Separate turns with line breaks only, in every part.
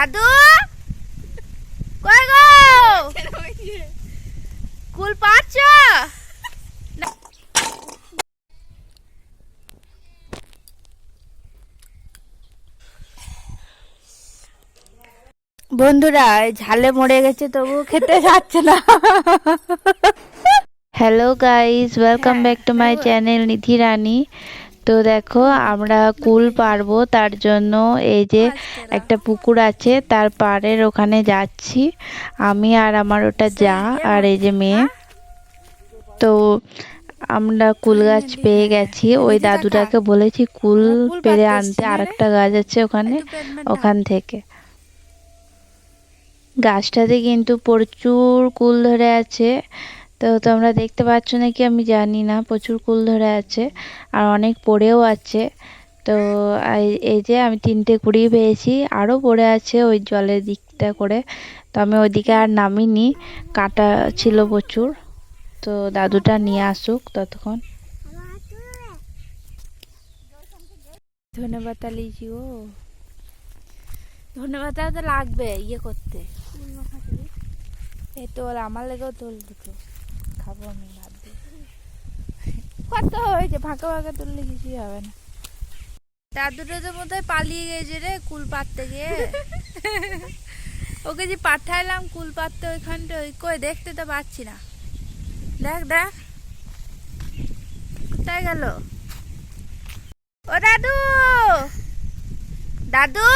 দাদু? কই গো? কুল পাচ্ছ? বন্ধুরা ঝালে মরে গেছে তবু খেতে যাচ্ছে না। Hello guys welcome back to my channel Nidhi Rani তো দেখো আমরা কুল পারব তার জন্য এই যে একটা পুকুর আছে তার পাড়ের ওখানে যাচ্ছি। আমি আর আমার ওটা যা আর এই যে মেয়ে। তো আমরা কুল গাছ পেয়ে গেছি। ওই দাদুটাকে বলেছি কুল পেরে আনতে আর একটা গাছ আছে ওখানে ওখান থেকে। গাছটাতে কিন্তু প্রচুর কুল ধরে আছে। তো তোমরা দেখতে পাচ্ছ নাকি আমি জানি না, প্রচুর কুল ধরে আছে আর অনেক পড়েও আছে। তো এই- যে আমি তিনটে কুড়ি পেয়েছি আরও পড়ে আছে ওই জলের দিকটা করে। তো আমি ওইদিকে আর নামিনি, কাটা ছিল প্রচুর। তো দাদুটা নিয়ে আসুক ততক্ষণ। ধন্যবাদ ও। ধন্যবাদ তো লাগবে ইয়ে করতে। এই তোল আমার লেগেও তোল দুটো। খাব আমি ভাত দিয়ে কত হয়েছে ফাঁকা ফাঁকা তুললে কিছুই হবে না। দাদুটা তো বোধহয় পালিয়ে গেছে রে কুল পাততে গিয়ে। ওকে যে পাঠাইলাম কুল পাততে ওইখানটা ওই কই দেখতে তো পাচ্ছি না। দেখ দেখ। কোথায় গেল? ও দাদু! দাদু!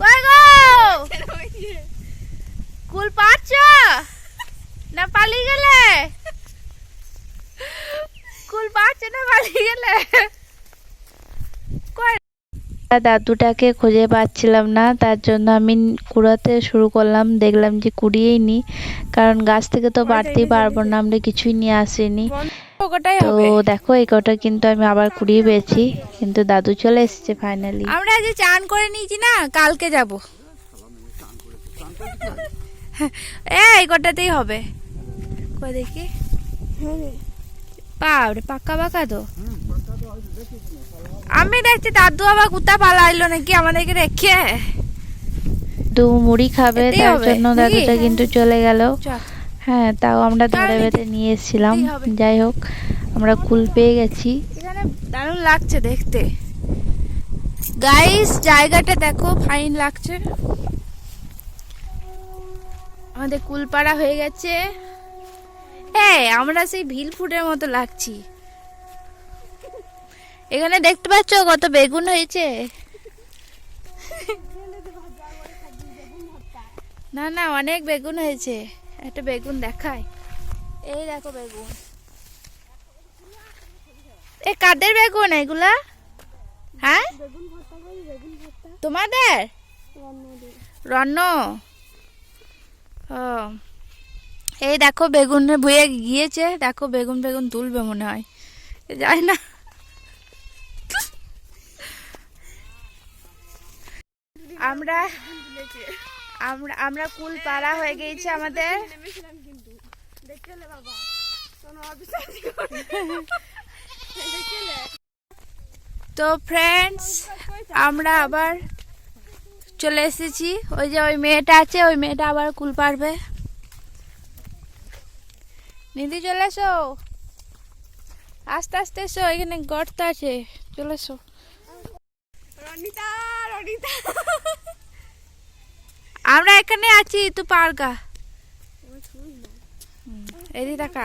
কই গো? কুল পাচ্ছ না পালিয়ে গেলে? কুল পাচ্ছ না পালিয়ে গেলে? দাদুটাকে খুঁজে পাচ্ছিলাম না তার জন্য আমি কুড়াতে শুরু করলাম দেখলাম যে কুড়িয়েই নি। কারণ গাছ থেকে তো পারতেই পারব না আমরা কিছুই নিয়ে আসিনি। তো দেখো এই কটা কিন্তু আমি আবার কুড়িয়ে পেয়েছি কিন্তু দাদু চলে এসেছে ফাইনালি
আমরা যে চান করে নিয়েছি না কালকে যাব। এই কটাতেই হবে। কই দেখি। বাবরে পাক্কা পাকা তো। আমি দেখছি দাদু আবার কুত্তা পালাইলো নাকি আমাদেরকে রেখে
দু মুড়ি খাবে তার জন্য দাদুটা কিন্তু চলে গেল। হ্যাঁ তাও আমরা ধরে বেঁধে নিয়ে এসেছিলাম। যাই হোক আমরা কুল পেয়ে গেছি।
এখানে দারুণ লাগছে দেখতে। গাইস জায়গাটা দেখো ফাইন লাগছে। আমাদের কুলপাড়া হয়ে গেছে। হ্যাঁ আমরা সেই ভিল ফুটের মতো লাগছি। এখানে দেখতে পাচ্ছ কত বেগুন হয়েছে? না না, অনেক বেগুন হয়েছে। একটা বেগুন দেখায় এই দেখো বেগুন। এ, কাদের বেগুন এগুলা? হ্যাঁ? তোমাদের? রন্ন। ও। এই দেখো বেগুন ভুয়ে গিয়েছে, দেখো বেগুন বেগুন তুলবে মনে হয়। যাই না। আমরা আমরা আমরা কুল পাড়া হয়ে গিয়েছে আমাদের। তো ফ্রেন্ডস আমরা আবার চলে এসেছি। ওই যে ওই মেয়েটা আছে, ওই মেয়েটা আবার কুল পারবে নিধি চলে এসো। আস্তে আস্তে এসো এখানে গর্ত আছে। চলে এসো। আমরা এখানে আছি তো পারগা এদি টাকা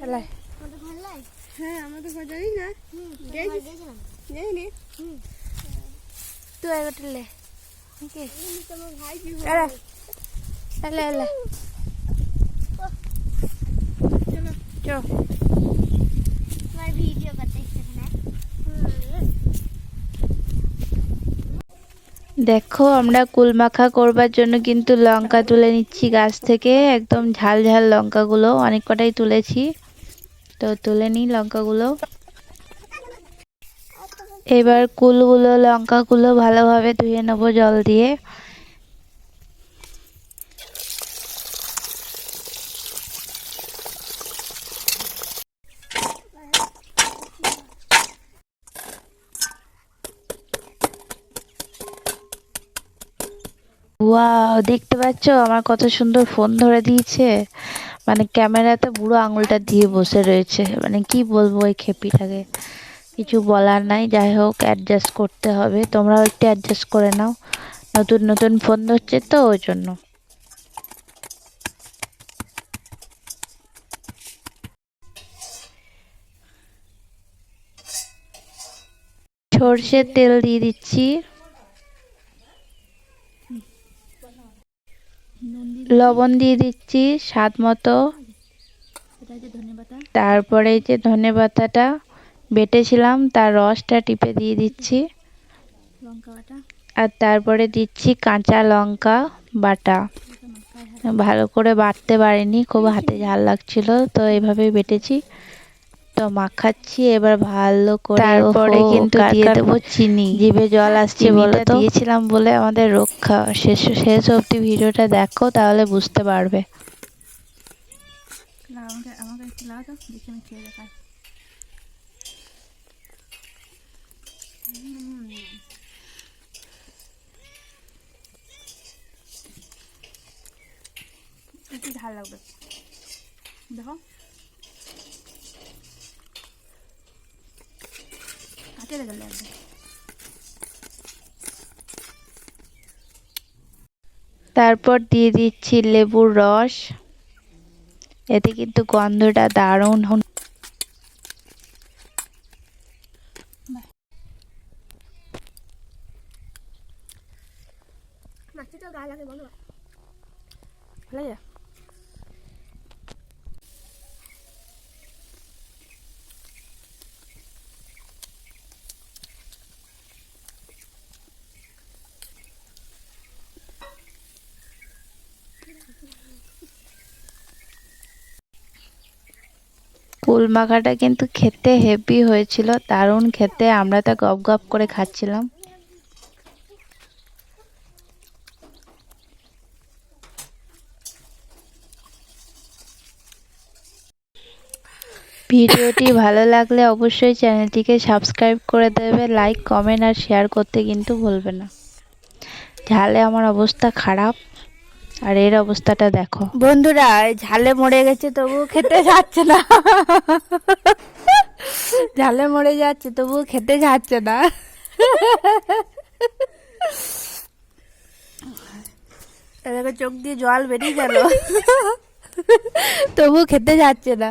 হেলাই।
হ্যাঁ আমাদের না।
তুই লে। ওকে। এলা।
ভিডিও
দেখো আমরা কুল মাখা করবার জন্য কিন্তু লঙ্কা তুলে নিচ্ছি গাছ থেকে। একদম ঝাল ঝাল লঙ্কাগুলো। অনেক কটাই তুলেছি। তো তুলে নিই লঙ্কাগুলো। এবার কুলগুলো, লঙ্কাগুলো ভালোভাবে ধুয়ে নেব জল দিয়ে। ওয়াও, দেখতে পাচ্ছ? আমার কত সুন্দর ফোন ধরে দিয়েছে। মানে ক্যামেরাতে বুড়ো আঙুলটা দিয়ে বসে রয়েছে। মানে কি বলব ওই খেপিটাকে? কিছু বলার নাই, যাই হোক অ্যাডজাস্ট করতে হবে। তোমরাও একটু অ্যাডজাস্ট করে নাও। নতুন নতুন ফোন ধরছে তো, ওই জন্য। সর্ষের তেল দিয়ে দিচ্ছি। লবণ দিয়ে দিচ্ছি স্বাদ মতো। তারপরে এই যে ধনে পাতাটা বেটেছিলাম, তার রসটা টিপে দিয়ে দিচ্ছি। আর তারপরে দিচ্ছি কাঁচা লঙ্কা বাটা। ভালো করে বাটতে পারিনি, খুব হাতে ঝাল লাগছিল, তো এভাবেই বেটেছি। তো মাখাচ্ছি এবার ভালো করে তারপরে কিন্তু দিয়ে দেবো চিনি। জিভে জল আসছে বলে দিয়েছিলাম বলে আমাদের রক্ষা শেষ শেষ অবধি ভিডিওটা দেখো তাহলে বুঝতে পারবে।
আমাকে আমাকে একটু লাগা দেখি আমি খেয়ে দেখাই। একটু লাগবে দেখো কাটে গেলে
তারপর দিয়ে দিচ্ছি লেবুর রস। এতে কিন্তু গন্ধটা দারুণ হন-
মাছটা গায়ে লাগে বলো।
ভালো
কুল মাখাটা কিন্তু খেতে হেভি হয়েছিল। দারুণ খেতে। আমরা তা গপ গপ করে খাচ্ছিলাম। ভিডিওটি ভালো লাগলে অবশ্যই চ্যানেলটিকে সাবস্ক্রাইব করে দেবে, লাইক, কমেন্ট আর শেয়ার করতে কিন্তু ভুলবে না। ঝালে আমার অবস্থা খারাপ। আর এর অবস্থাটা দেখো।
বন্ধুরা ঝালে মরে গেছে তবু খেতে যাচ্ছে না। ঝালে মরে যাচ্ছে তবু খেতে যাচ্ছে না। দেখো, চোখ দিয়ে জল বেরিয়ে গেল। তবু খেতে যাচ্ছে না।